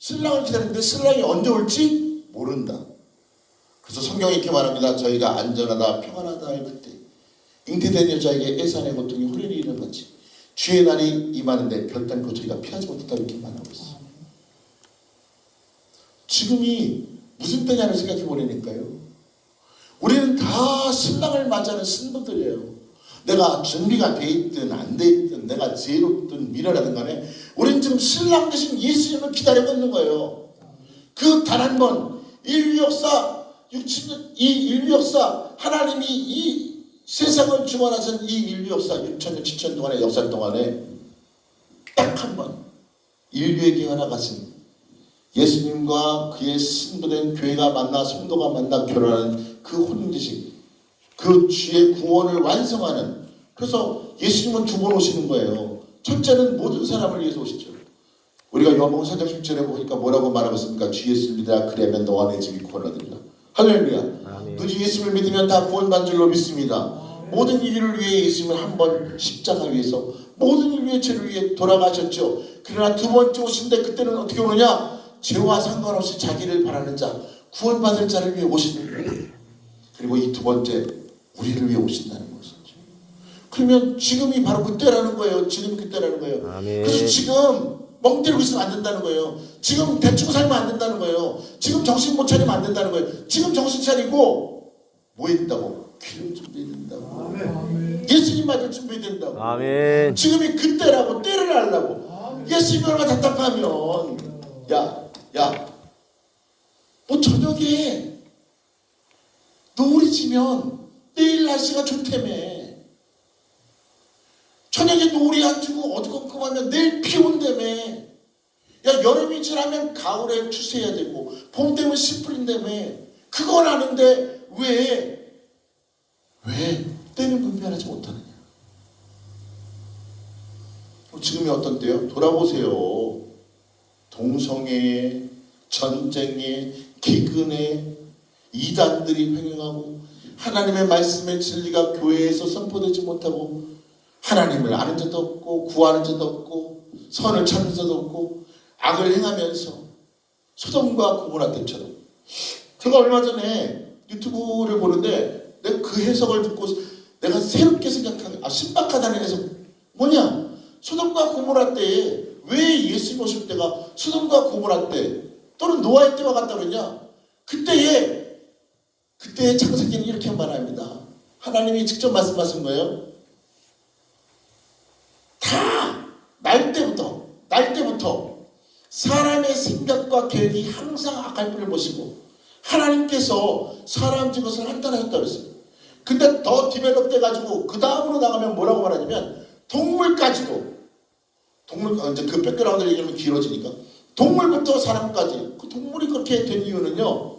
신랑을 기다리는데 신랑이 언제 올지 모른다. 그래서 성경이 이렇게 말합니다. 저희가 안전하다 평안하다 할 그때 잉태된 여자에게 애산의 고통이 후련히 이르는 거지. 주의 날이 임하는데 별단 그 저희가 피하지 못했다 이렇게 말하고 있어. 지금이 무슨 때냐를 생각해 보려니까요. 우리는 다 신랑을 맞이하는 신부들이에요. 내가 준비가 돼 있든 안 돼 있든 내가 지혜롭든 미련하든 간에 우리는 지금 신랑 대신 예수님을 기다리고 있는 거예요. 그 단 한 번 인류 역사 6, 7년 이 인류 역사 하나님이 이 세상을 주관하신 이 인류 역사 6천년 7천 동안의 역사 동안에 딱 한 번 인류에게 허락하신 예수님과 그의 신부된 교회가 만나 성도가 만나 결혼하는 그 혼인지식 그 주의 구원을 완성하는 그래서 예수님은 두 번 오시는 거예요. 첫째는 모든 사람을 위해서 오시죠. 우리가 요한복음 4장 10절에 보니까 뭐라고 말하고 있습니까? 주 예수를 믿으라 그리하면 너와 내 집이 구원하리라. 할렐루야. 아멘. 너희 예수를 믿으면 다 구원받는 줄로 믿습니다. 모든 인류를 위해 예수님은 한 번 십자가 위에서 모든 인류의 죄를 위해 돌아가셨죠. 그러나 두 번째 오신데 그때는 어떻게 오느냐? 죄와 상관없이 자기를 바라는 자, 구원받을 자를 위해 오시는 거예요. 그리고 이 두 번째 우리를 위해 오신다는 것이죠. 그러면 지금이 바로 그때라는 거예요. 지금 그때라는 거예요. 아멘. 그래서 지금 멍 때리고 있으면 안 된다는 거예요. 지금 대충 살면 안 된다는 거예요. 지금 정신 못 차리면 안 된다는 거예요. 지금 정신 차리고 뭐 해야 된다고? 귀를 준비해야 된다고. 예수님 맞을 준비해야 된다고. 아멘. 지금이 그때라고 때를 하려고. 예수님이 얼마나 답답하면 야, 야, 뭐 저녁에 노을이 지면 내일 날씨가 좋다며. 저녁에 노을이 안 지고 어두컴컴하면 내일 비 온다며. 야 여름이 지나면 가을에 추수해야 되고 봄 되면 씨 뿌린다며. 그건 아는데 왜 왜 때는 분별하지 못하느냐? 지금이 어떤 때요? 돌아보세요. 동성애, 전쟁에, 기근에 이단들이 횡행하고 하나님의 말씀의 진리가 교회에서 선포되지 못하고 하나님을 아는 자도 없고 구하는 자도 없고 선을 찾는 자도 없고 악을 행하면서 소돔과 고모라 때처럼. 제가 얼마 전에 유튜브를 보는데 내가 그 해석을 듣고 내가 새롭게 생각하게 아 신박하다는 해석 뭐냐? 소돔과 고모라 때에 왜 예수님 오실 때가 소돔과 고모라 때 또는 노아의 때와 같다 그러냐? 그때에 그때의 창세기는 이렇게 말합니다. 하나님이 직접 말씀하신 거예요. 다 날 때부터 날 때부터 사람의 생각과 계획이 항상 악할 뿐을 보시고 하나님께서 사람 짓것을 한탄하셨다 그랬어요. 근데 더 디벨롭 돼가지고 그 다음으로 나가면 뭐라고 말하냐면 동물까지도 동물 어, 이제 그 백그라운드 얘기하면 길어지니까 동물부터 사람까지. 그 동물이 그렇게 된 이유는요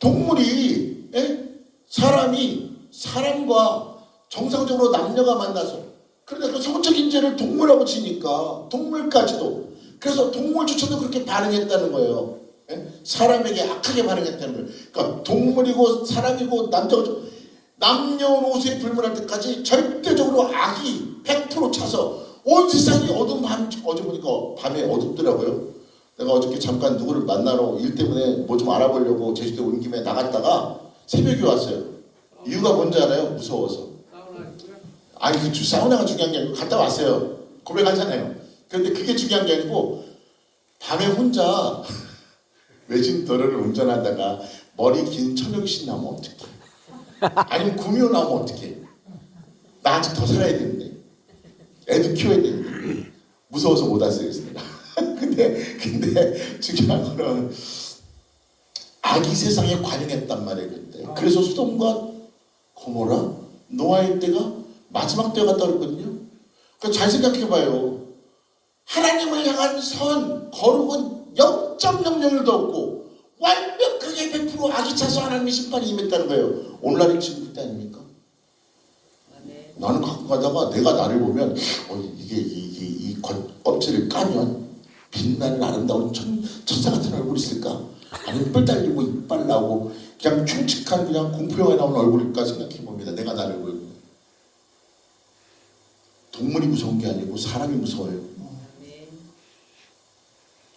동물이 예? 사람이 사람과 정상적으로 남녀가 만나서 그러니까 그 성적인 죄를 동물하고 치니까 동물까지도 그래서 동물조차도 그렇게 반응했다는 거예요. 예? 사람에게 악하게 반응했다는 거예요. 그러니까 동물이고 사람이고 남자가 남녀노소에 불문할 때까지 절대적으로 악이 100% 차서 온 세상이 어두운 밤 어제 보니까 밤에 어둡더라고요. 내가 어저께 잠깐 누구를 만나러 일 때문에 뭐 좀 알아보려고 제주도 온 김에 나갔다가 새벽에 왔어요. 이유가 뭔지 알아요? 무서워서. 아니 그 주- 사우나가 중요한 게 아니고 갔다 왔어요. 고백하잖아요. 그런데 그게 중요한 게 아니고 밤에 혼자 외진 도로를 운전하다가 머리 긴 천영신 나면 어떡해? 아니면 구미호 나면 어떡해? 나 아직 더 살아야 되는데 애도 키워야 되는데 무서워서 못 왔어요. 근데 근데 중요한 거는 악이 세상에 관영했단 말이에요 그래서 수돔과 고모라 노아의 때가 마지막 때가 같다 그랬거든요. 그러니까 잘 생각해봐요. 하나님을 향한 선 거룩은 0.00도 없고 완벽하게 100% 악이 차서 하나님의 심판이 임했다는 거예요. 오늘날이 지금 그때 아닙니까? 나는 갖고 가다가 내가 나를 보면 어, 이게 이게 이 겉- 껍질을 까면 빛나는 아름다운 천, 천사 같은 얼굴이 있을까? 아니면 뿔 달리고 이빨 나오고 그냥 흉측한 그냥 공포영화에 나오는 얼굴일까 생각해 봅니다. 내가 나를 보면 동물이 무서운 게 아니고 사람이 무서워요.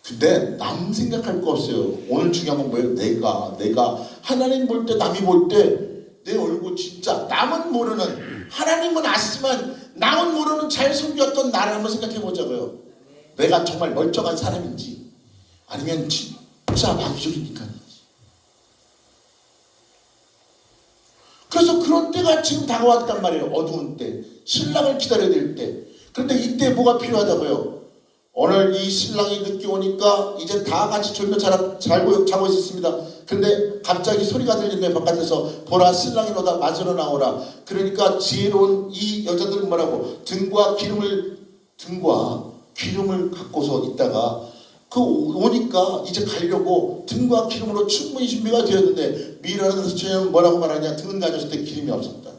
근데 남 생각할 거 없어요. 오늘 중요한 건 뭐예요? 내가 내가 하나님 볼 때 남이 볼 때 내 얼굴 진짜 남은 모르는 하나님은 아시지만 남은 모르는 잘 숨겼던 나를 한번 생각해 보자고요. 내가 정말 멀쩡한 사람인지 아니면 진 짜 마귀적이니까. 그래서 그런 때가 지금 다가왔단 말이에요. 어두운 때. 신랑을 기다려야 될 때. 그런데 이때 뭐가 필요하다고요? 오늘 이 신랑이 늦게 오니까 이제 다 같이 졸며 자, 자고, 자고 있었습니다. 근데 갑자기 소리가 들리네 바깥에서 보라 신랑이 오다 맞으러 나오라. 그러니까 지혜로운 이 여자들은 뭐라고 등과 기름을 등과 기름을 갖고서 있다가 그 오니까 이제 가려고 등과 기름으로 충분히 준비가 되었는데 미라는 수처럼 뭐라고 말하냐 등은 가졌을 때 기름이 없었다.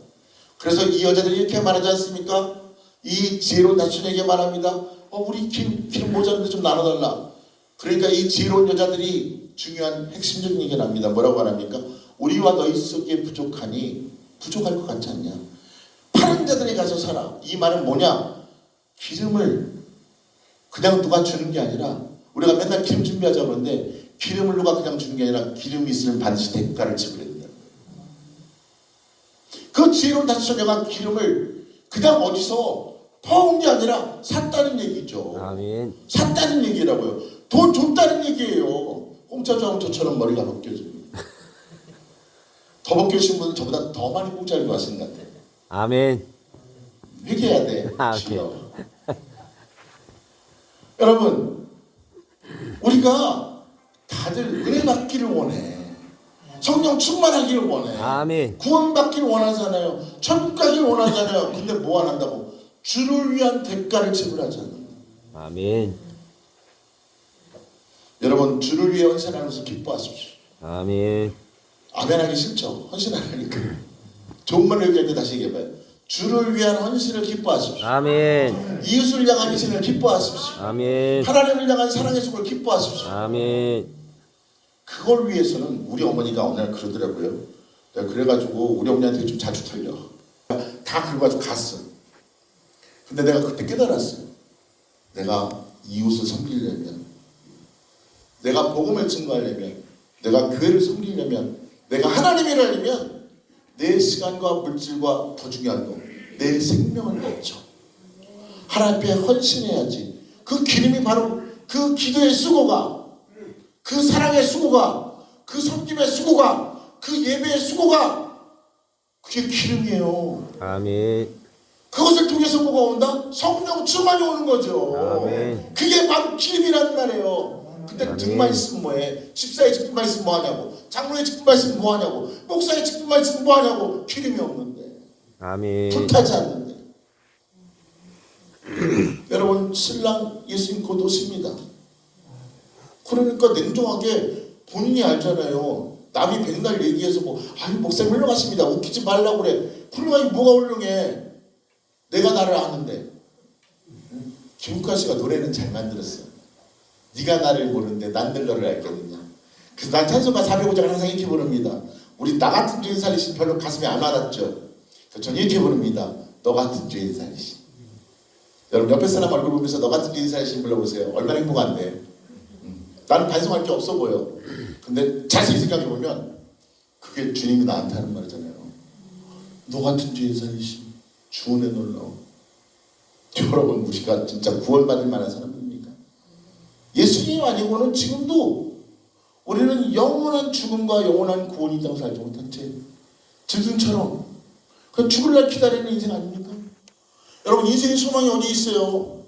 그래서 이 여자들이 이렇게 말하지 않습니까? 이 지혜로운 나춘에게 말합니다. 어 우리 기름, 기름 모자른데 좀 나눠달라. 그러니까 이 지혜로운 여자들이 중요한 핵심적인 얘기를 합니다. 뭐라고 말합니까? 우리와 너희 속에 부족하니 부족할 것 같지 않냐? 파는 자들이 가서 살아. 이 말은 뭐냐? 기름을 그냥 누가 주는 게 아니라 우리가 맨날 기름 준비하자 그러는데 기름을 누가 그냥 주는 게 아니라 기름이 있으면 반드시 대가를 지불해야 된다. 그 지혜로운 다섯 처녀가 기름을 그냥 어디서 퍼온 게 아니라 샀다는 얘기죠. 아멘. 샀다는 얘기라고요. 돈 줬다는 얘기예요. 공짜 저처럼 머리가 벗겨집니다. 더 벗겨진 분은 저보다 더 많이 공짜를 좋아하시는 것 같아요. 아멘. 회개해야 돼. 아. 여러분, 우리가 다들 은혜 받기를 원해. 성령 충만하기를 원해. 아멘. 구원받기를 원하잖아요. 천국 가기를 원하잖아요. 근데 뭐 안 한다고? 주를 위한 대가를 지불하잖아. 아멘. 여러분, 주를 위해 헌신하는 것을 기뻐하십시오. 아멘. 아멘 하기 싫죠? 헌신 안 하니까. 좋은 말로 얘기할 때 다시 얘기해봐요. 주를 위한 헌신을 기뻐하십시오. 아멘. 이웃을 향한 희생을 기뻐하십시오. 아멘. 하나님을 향한 사랑의 속을 기뻐하십시오. 아멘. 그걸 위해서는 우리 어머니가 어느 날 그러더라고요. 내가 그래가지고 우리 어머니한테 좀 자주 털려. 다 그래가지고 갔어. 근데 내가 그때 깨달았어요. 내가 이웃을 섬기려면, 내가 복음을 증거하려면, 내가 교회를 섬기려면, 내가 하나님을 알려면 내 시간과 물질과 더 중요한 거, 내 생명을 바쳐. 하나님 앞에 헌신해야지. 그 기름이 바로 그 기도의 수고가 그 사랑의 수고가 그 섬김의 수고가 그 예배의 수고가 그게 기름이에요. 아멘. 그것을 통해서 뭐가 온다? 성령 충만이 오는 거죠. 아멘. 그게 바로 기름이라는 말이에요. 근데. 등만 있으면 뭐해? 집사의 직분만 있으면 뭐하냐고? 장로의 직분만 있으면 뭐하냐고? 목사의 직분만 있으면 뭐하냐고? 기름이 없는데 아멘. 불타지 않는데 여러분 신랑 예수님 곧 오십니다. 그러니까 냉정하게 본인이 알잖아요. 남이 백날 얘기해서 뭐 아니 목사님 훌륭하십니다. 웃기지 말라고 그래. 훌륭하기 뭐가 훌륭해. 내가 나를 아는데. 응? 김국환 씨가 노래는 잘 만들었어. 네가 나를 모르는데 난들 너를 알겠느냐. 그래서 난 찬송가 405장을 항상 이렇게 부릅니다. 우리 나 같은 죄인 살리신 별로 가슴에 안 와닿죠. 저는 이렇게 부릅니다. 너 같은 죄인 살리신. 여러분 옆에 사람 얼굴 보면서 너 같은 죄인 살리신 불러보세요. 얼마나 행복한데. 나는 반성할 게 없어 보여. 근데 자세히 생각해 보면 그게 주님이 나한테 하는 말이잖아요. 너 같은 죄인 살리심 주은혜 놀라워. 여러분 우리가 진짜 구원받을 만한 사람입니까? 예수님 아니고는 지금도 우리는 영원한 죽음과 영원한 구원이 있다고 살지 못한 채 짐승처럼 그냥 죽을 날 기다리는 인생 아닙니까? 여러분 인생의 소망이 어디 있어요?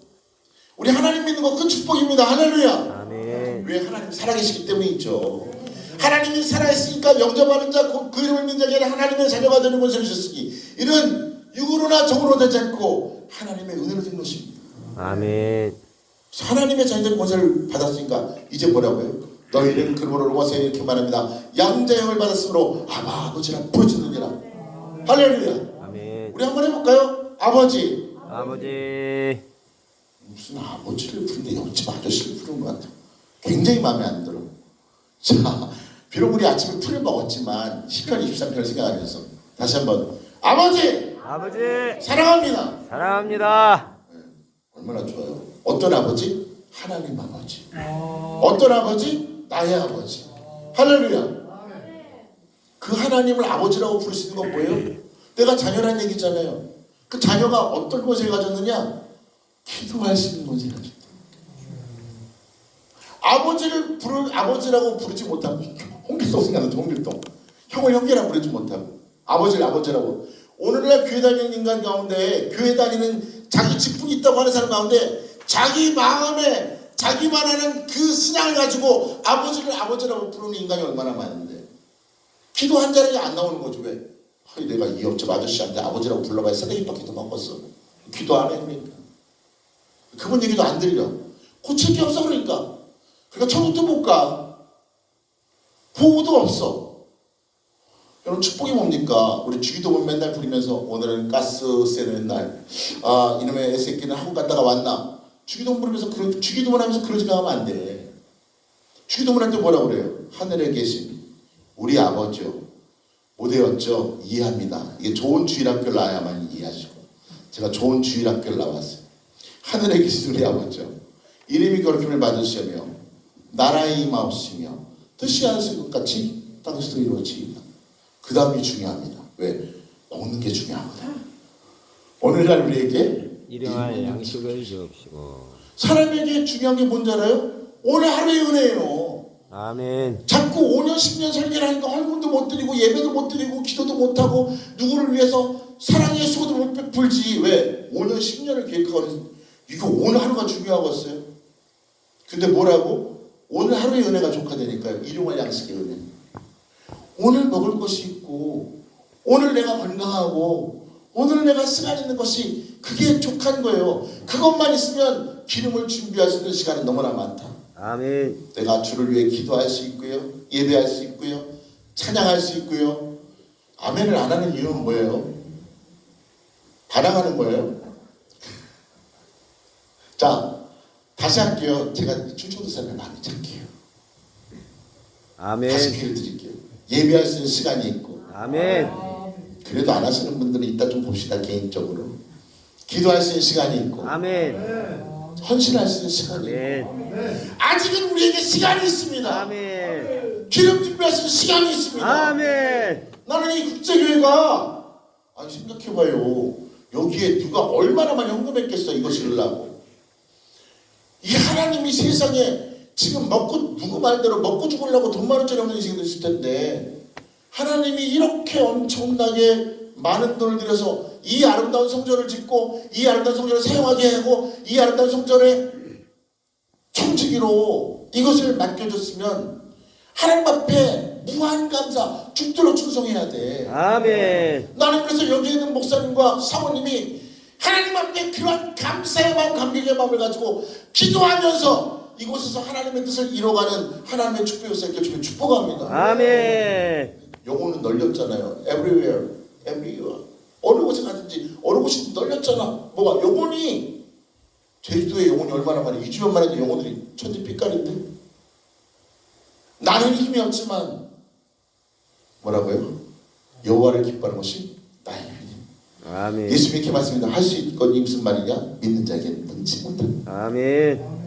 우리 하나님 믿는 거 큰 축복입니다. 할렐루야. 아멘. 왜 하나님 살아계시기 때문에 있죠. 하나님이 살아있으니까 영접하는 자, 그, 그 이름을 믿는 자에게 하나님의 자녀가 되는 것을 주셨으니 이는 육으로나 정으로 되지 않고 하나님의 은혜로 된 것입니다. 아멘. 하나님의 자녀들 권세를 받았으니까 이제 뭐라고요? 너희는 그러므로 로마서에 이렇게 말합니다. 양자형을 받았으므로 아마 아버지라 부르짖느니라. 할렐루야. 아멘. 우리 한번 해볼까요? 아버지. 아버지. 무슨 아버지를 부르는데 옆집 아저씨를 부르는 것 같아. 굉장히 마음에 안 들어. 자, 비록 우리 아침에 풀을 먹었지만 10편 23편을 생각하면서 다시 한번 아버지 아버지. 사랑합니다. 사랑합니다. 얼마나 좋아요. 어떤 아버지? 하나님 아버지. 어떤 아버지? 나의 아버지. 할렐루야. 그 하나님을 아버지라고 부를 수 있는 건 뭐예요? 내가 자녀란 얘기잖아요. 그 자녀가 어떤 것을 가졌느냐? 기도할 수 있는 것을 가졌다. 아버지를 부를 아버지라고 부르지 못하고 홍길동 생각나죠 홍길동 형을 형제라 부르지 못하고 아버지를 아버지라고 오늘날 교회 다니는 인간 가운데 교회 다니는 자기 직분이 있다고 하는 사람 가운데 자기 마음에 자기만 하는 그 신앙을 가지고 아버지를 아버지라고 부르는 인간이 얼마나 많은데 기도 한 자리에 안 나오는 거죠 왜? 아니, 내가 이 옆집 아저씨한테 아버지라고 불러봐야 쓰레기밖 기도 바꿨어 기도 안 해 그러니까 그분 얘기도 안 들려 고칠 게 없어 그러니까 그러니까 천국도 못 가. 보호도 없어. 여러분 축복이 뭡니까? 우리 주기도문 맨날 부리면서 오늘은 가스 세는 날. 아 이놈의 새끼는 한국 갔다가 왔나? 주기도문 부르면서 그 주기도문 하면서 그러지 가면 안 돼. 주기도문 할 때 뭐라 그래요? 하늘에 계신 우리 아버지요. 못외웠죠? 이해합니다. 이게 좋은 주일학교를 나야만 이해하시고 제가 좋은 주일학교를 나왔어요. 하늘에 계신 우리 아버지요. 이름이 거룩함을 받으시며 나라의 임하옵시며 뜻이 하늘의 것 같이 땅에서도 이루어지이다. 그 다음이 중요합니다. 왜? 먹는 게 중요하거든. 오늘날 우리에게 일용할 양식을 주옵시고 사람에게 중요한 게 뭔지 알아요? 오늘 하루의 은혜예요. 아멘 자꾸 5년 10년 설계를 하니까 헌금도 못 드리고 예배도 못 드리고 기도도 못 하고 누구를 위해서 사랑의 수고도 못 베풀지 왜 5년 10년을 계획하고 이거 오늘 하루가 중요하겠어요? 근데 뭐라고? 오늘 하루의 은혜가 족하다니까요. 일용할 양식의 은혜. 오늘 먹을 것이 있고 오늘 내가 건강하고 오늘 내가 시간 있는 것이 그게 족한 거예요. 그것만 있으면 기름을 준비할 수 있는 시간이 너무나 많다. 아멘 내가 주를 위해 기도할 수 있고요. 예배할 수 있고요. 찬양할 수 있고요. 아멘을 안 하는 이유는 뭐예요? 반항하는 거예요. 자, 다시 할게요. 제가 충청도 사람을 많이 찾게요. 다시 아멘 기회 드릴게요. 예배할 수 있는 시간이 있고 아멘 그래도 안 하시는 분들은 이따 좀 봅시다 개인적으로. 기도할 수 있는 시간이 있고 아멘 헌신할 수 있는 시간이 있고 아멘 아직은 우리에게 시간이 있습니다. 아멘 기름 준비할 수 있는 시간이 있습니다. 아멘 나는 이 국제교회가 아니 생각해봐요. 여기에 누가 얼마나 많이 헌금했겠어 이거 지으려고. 이 하나님이 세상에 지금 먹고 누구 말대로 먹고 죽으려고 돈 많은 짜리 없는 인생도 있을 텐데 하나님이 이렇게 엄청나게 많은 돈을 들여서 이 아름다운 성전을 짓고 이 아름다운 성전을 사용하게 하고 이 아름다운 성전의 총지기로 이것을 맡겨줬으면 하나님 앞에 무한 감사 죽도록 충성해야 돼. 아멘 나는 그래서 여기 있는 목사님과 사모님이 하나님 앞에 그러한 감사의 마음, 감격의 마음을 가지고 기도하면서 이곳에서 하나님의 뜻을 이뤄가는 하나님의 축복의 세계 주면 축복합니다. 아멘 영혼은 널렸잖아요. Everywhere, everywhere. 어느 곳에 가든지 어느 곳이 널렸잖아. 뭐가 영혼이 제주도에 영혼이 얼마나 많이 이 주변만 해도 영혼들이 천지 빛깔인데 나는 힘이 없지만 뭐라고요? 여호와를 기뻐하는 것이 나의. 아멘 예수 믿게 말씀입니다. 할 수 있건 무슨 말이냐? 믿는 자에게는 능치 못한다. 아멘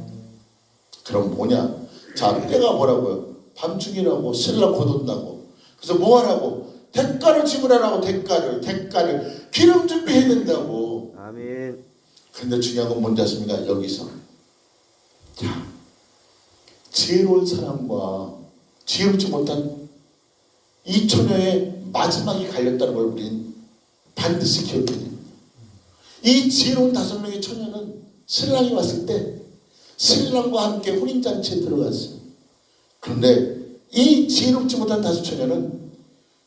그럼 뭐냐? 자, 때가 뭐라고요? 밤중이라고 신라 거둔다고. 그래서 뭐 하라고? 대가를 지불하라고 대가를 대가를 기름 준비해야 된다고. 아멘 근데 중요한 건 뭔지 아십니까? 여기서 자 지혜로운 사람과 지혜롭지 못한 이 처녀의 마지막이 갈렸다는 걸 우리는 반드시 기억해야 됩니다. 이 지혜로운 다섯 명의 처녀는 신랑이 왔을 때 신랑과 함께 혼인잔치에 들어갔어요. 그런데 이 지혜롭지 못한 다섯 처녀는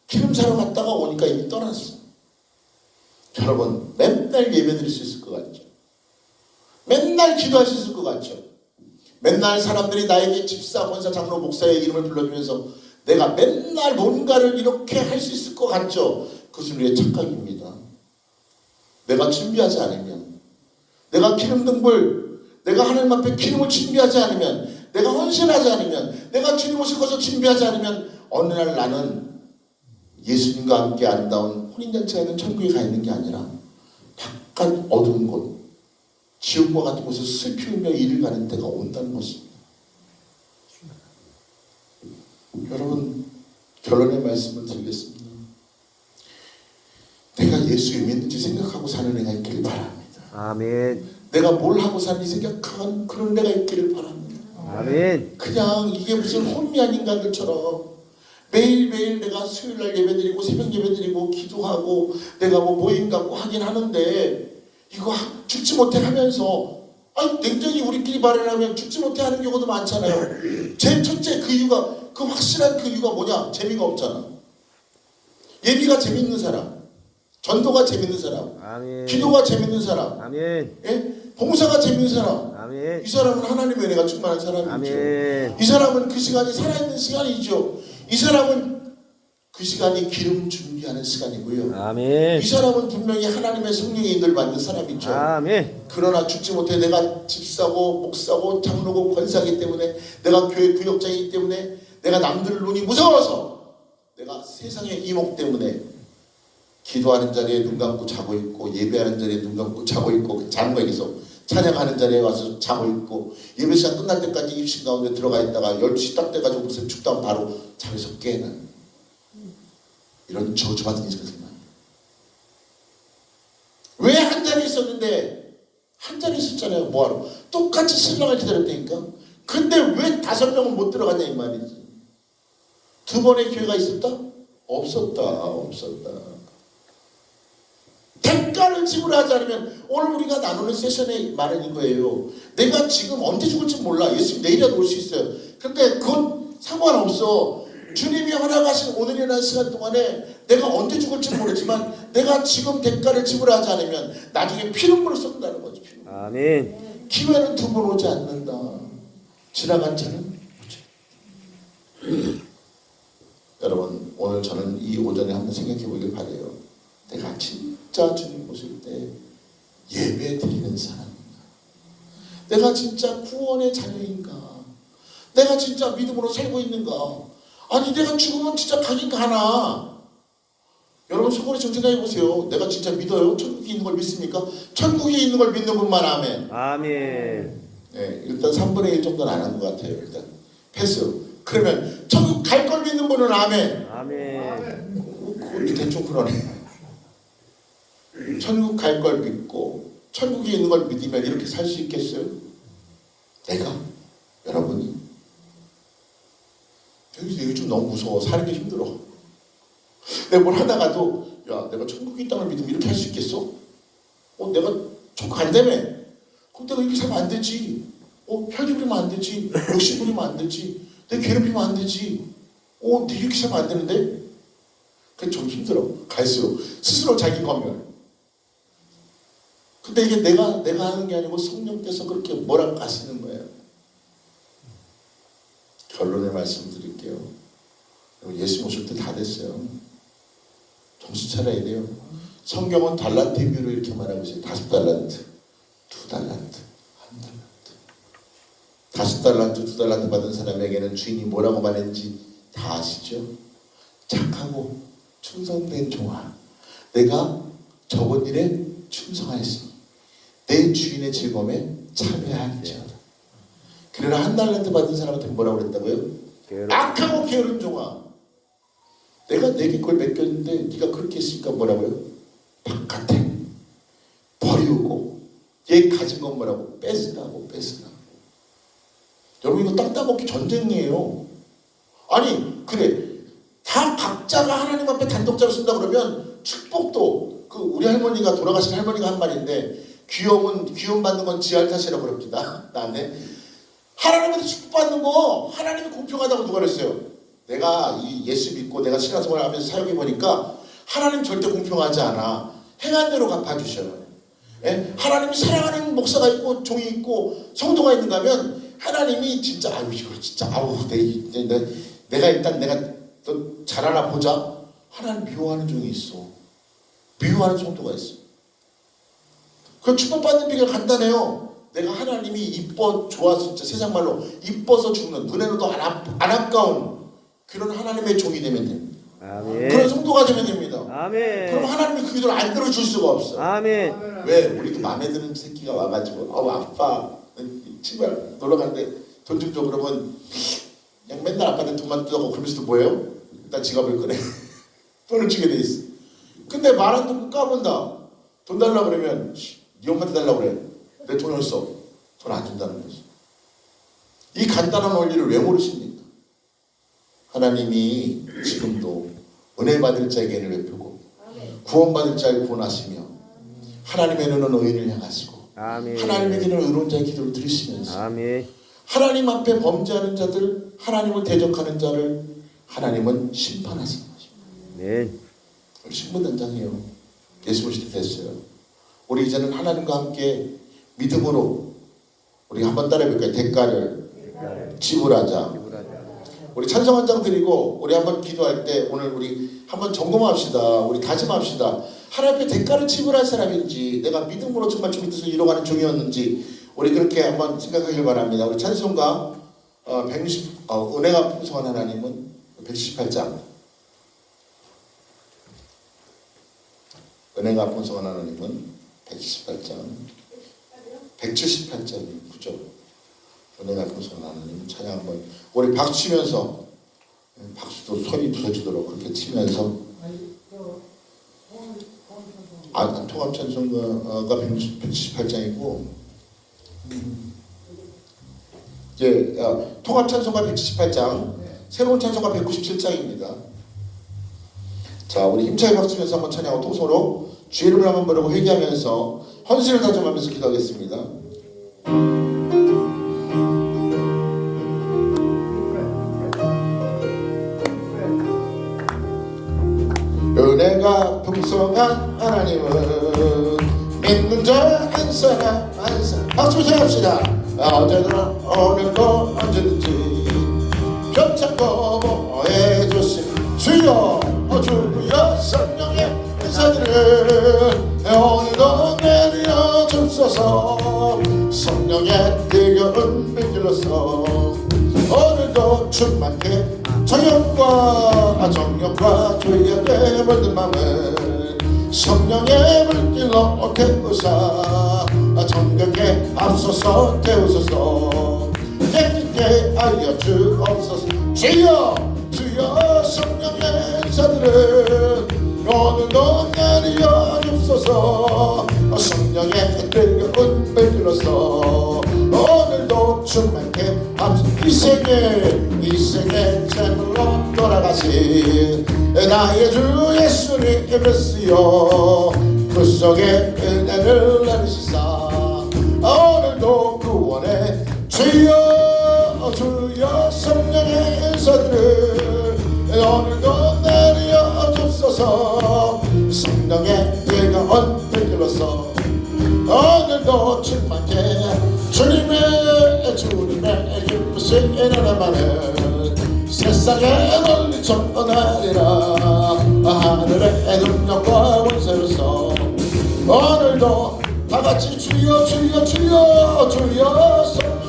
기름 사러 갔다가 오니까 이미 떠났어. 여러분 맨날 예배 드릴 수 있을 것 같죠? 맨날 기도할 수 있을 것 같죠? 맨날 사람들이 나에게 집사, 권사, 장로, 목사의 이름을 불러주면서 내가 맨날 뭔가를 이렇게 할 수 있을 것 같죠? 그것은 우리의 착각입니다. 내가 준비하지 않으면 내가 기름 등불 내가 하나님 앞에 기름을 준비하지 않으면 내가 헌신하지 않으면 내가 주님 오실 것을 준비하지 않으면 어느 날 나는 예수님과 함께 아름다운 혼인잔치가 있는 천국에 가 있는 게 아니라 바깥 어두운 곳 지옥과 같은 곳에서 슬피 울며 이를 가는 때가 온다는 것입니다. 여러분 결론의 말씀을 드리겠습니다. 내가 예수를 믿는지 생각하고 사는 애가 있기를 바랍니다. 아멘. 내가 뭘 하고 사는지 생각하는 그런 애가 있기를 바랍니다. 아멘. 그냥 이게 무슨 혼미한 인간들처럼 매일매일 내가 수요일 날 예배드리고 새벽 예배드리고 기도하고 내가 뭐 모임 갖고 하긴 하는데 이거 하- 죽지 못해 하면서 아니 냉정히 우리끼리 발언하면 죽지 못해 하는 경우도 많잖아요. 제일 첫째 그 이유가 그 확실한 그 이유가 뭐냐? 재미가 없잖아. 예비가 재밌는 사람, 전도가 재밌는 사람, 아멘. 기도가 재밌는 사람, 아멘. 예? 봉사가 재밌는 사람. 아멘. 이 사람은 하나님의 은혜가 충만한 사람이죠. 아멘. 이 사람은 그 시간이 살아있는 시간이죠. 이 사람은 그 시간이 기름 준비하는 시간이고요. 아멘. 이 사람은 분명히 하나님의 성령의 인도를 받는 사람이죠. 아멘. 그러나 죽지 못해 내가 집사고 목사고 장로고 권사기 때문에 내가 교회 구역장이기 때문에 내가 남들 눈이 무서워서 내가 세상의 이목 때문에 기도하는 자리에 눈 감고 자고 있고 예배하는 자리에 눈 감고 자고 있고 그 장로에게서 찬양하는 자리에 와서 자고 있고 예배 시간 끝날 때까지 입식 가운데 들어가 있다가 12시 딱 돼가지고 무슨 축당 바로 잠에서 깨는 이런 저주받은 인생을 생각합니다. 왜한 자리에 있었는데 한 자리에 있었잖아요. 뭐하러? 똑같이 신랑을 기다렸다니까. 근데 왜 다섯 명은 못 들어갔냐 이 말이지. 두 번의 기회가 있었다? 없었다. 없었다. 대가를 지불하지 않으면 오늘 우리가 나누는 세션의 말은 이거예요. 내가 지금 언제 죽을지 몰라. 예수 내일이라도 올 수 있어요. 근데 그건 상관없어. 주님이 허락하신 오늘이라는 시간 동안에 내가 언제 죽을지 모르지만 내가 지금 대가를 지불하지 않으면 나중에 피눈물을 쏟는다는 거죠. 피눈물. 아멘. 기회는 두 번 오지 않는다. 지나간 차는 오지. 여러분 오늘 저는 이 오전에 한번 생각해 보길 바래요. 내가 진짜 주님 보실 때 예배 드리는 사람인가? 내가 진짜 구원의 자녀인가? 내가 진짜 믿음으로 살고 있는가? 아니 내가 죽으면 진짜 가긴 가나? 여러분 속으로 좀 생각해 보세요. 내가 진짜 믿어요? 천국에 있는 걸 믿습니까? 천국에 있는 걸 믿는 분만 아멘. 아멘. 네, 일단 3분의 1 정도는 안 한 것 같아요. 일단 패스. 그러면 천국 갈 걸 믿는 분은 아멘. 아멘. 그것도 대충 그러네. 천국 갈 걸 믿고 천국에 있는 걸 믿으면 이렇게 살 수 있겠어요? 내가 여러분이 여기서 좀 너무 무서워 게 힘들어. 내가 뭘 하다가도 야 내가 천국에 있다는 믿으면 이렇게 할 수 있겠어? 어 내가 천국 간다며? 그럼 내가 이렇게 살면 안 되지. 어 부리면 안 되지. 욕심 부리면 안 되지. 내 괴롭히면 안 되지. 어, 내 이렇게 살면 안 되는데? 그게 좀 힘들어. 갈수록 스스로 자기 검열. 근데 이게 내가 내가 하는 게 아니고 성령께서 그렇게 뭐라고 하시는 거예요. 결론의 말씀 드릴게요. 예수 모실 때 다 됐어요. 정신 차려야 돼요. 성경은 달란트 비유로 이렇게 말하고 있어요. 다섯 달란트, 두 달란트, 한 달란트. 다섯 달란트, 두 달란트 받은 사람에게는 주인이 뭐라고 말했는지 다 아시죠? 착하고 충성된 종아, 내가 적은 일에 충성하였으니 내 주인의 즐거움에 참여할지어다. 그러나 한 달란트 받은 사람한테 뭐라고 그랬다고요? 게으름. 악하고 게으른 종아, 내가 내게 그걸 맡겼는데 네가 그렇게 했으니까 뭐라고요? 바깥에 버리고 얘 가진 건 뭐라고? 뺏으라고 뺏으라고. 여러분 이거 땅 따 먹기 전쟁이에요. 아니 그래 다 각자가 하나님 앞에 단독자로 쓴다 그러면 축복도 그 우리 할머니가 돌아가신 할머니가 한 말인데 귀여움은 귀여움 받는 건 지할 탓이라고 그럽니다. 나한테 하나님한테 축복받는 거 하나님이 공평하다고 누가 그랬어요? 내가 이 예수 믿고 내가 신앙생활 하면서 사역해 보니까 하나님 절대 공평하지 않아. 행한 대로 갚아주셔요. 예? 하나님이 사랑하는 목사가 있고 종이 있고 성도가 있는가 하면 하나님이 진짜 아유 이거 진짜 아우 내, 내, 내, 내가 일단 내가 너 잘하나 보자. 하나님 미워하는 종이 있어. 미워하는 성도가 있어. 그 축복받는 비결 간단해요. 내가 하나님이 이뻐 좋아서 진짜 세상 말로 이뻐서 죽는 눈에는 더 안, 아- 안 아까운 그런 하나님의 종이 되면 됩니다. 아멘. 그런 성도가 되면 됩니다. 그럼 아멘. 하나님이 그 기도를 안 들어줄 수가 없어. 아멘. 왜? 우리도 마음에 드는 새끼가 와가지고 어우 아빠 친구야 놀러 갔는데 돈 좀 줘 그러면 그냥 맨날 아빠한테 돈만 뜯어고 그러면서도 뭐예요? 일단 지갑을 꺼내 돈을 주게 돼 있어 근데 말한 돈 까본다 돈 달라 그러면 씨, 네 엄마한테 달라 그래 내 돈이 어딨어 돈안 준다는 거지 이 간단한 원리를 왜 모르십니까? 하나님이 지금도 은혜 받을 자에게는 베푸고 구원 받을 자를 구원하시며 하나님의 눈은 의인을 향하시고 아멘. 하나님에게는 의로운 자의 기도를 들으시면서 아멘. 하나님 앞에 범죄하는 자들 하나님을 대적하는 자를 하나님은 심판하시는 것입니다. 아멘. 우리 신분단장이에요. 예수 때 됐어요. 우리 이제는 하나님과 함께 믿음으로 우리 한번 따라해볼까요? 대가를 지불하자. 우리 찬송 한장 드리고 우리 한번 기도할 때 오늘 우리 한번 점검합시다. 우리 다짐합시다. 하나님 앞에 대가를 지불할 사람인지 내가 믿음으로 정말 주 밑에서 이뤄가는 종이었는지 우리 그렇게 한번 생각하길 바랍니다. 우리 찬송가 어, 160 어, 은혜가 풍성한 하나님은 118장 은혜가 풍성한 하나님은 118장 178장 구절 은혜가 풍성한 하나님 찬양 한번. 우리 박수 치면서. 예, 박수도 손이 부서지도록 그렇게 치면서. 아, 통합 찬송가가 178장이고. 이제 어, 통합 찬송가 178장 새로운 찬송가 197장입니다. 자, 우리 힘차게 박수 치면서 한번 찬양하고 통소로 주 이름을 한번 부르고 회개하면서 헌신을 다짐하면서 기도하겠습니다. 은혜가 풍성한 하나님은 믿는 자 한 사람 한 사람. 박수 치합시다. 어제나 오늘도 언제든지 어, 주여 성령의 은사들을 오늘도 내려 주소서. 성령의 뜨거운 빛으로서 오늘도 충만케 정욕과 정욕과 주의 물든 마음을 성령의 물길로 태우사 정격에 앞서서 태우소서. 깨끗게 하여 주옵소서. 주여 주여 인사들을 오늘도 내려 주소서 성령의 뜨거운 물길로서 오늘도 충만케 앞서 이 생에 이 생에 제물로 돌아가신 나의 주 예수를 입었으요 그 속에 은혜를 나누시사. 오늘도 구원의 주여 주여 성령의 인사들을 오늘도 내려 주소서 성령의 뜨거운 빛으로서 오늘도 충만케 주님의 주님의 기쁘신 은혜만은 세상에 널리 전하리라. 하늘의 능력과 원세로서 오늘도 다같이 주여 주여 주여 주여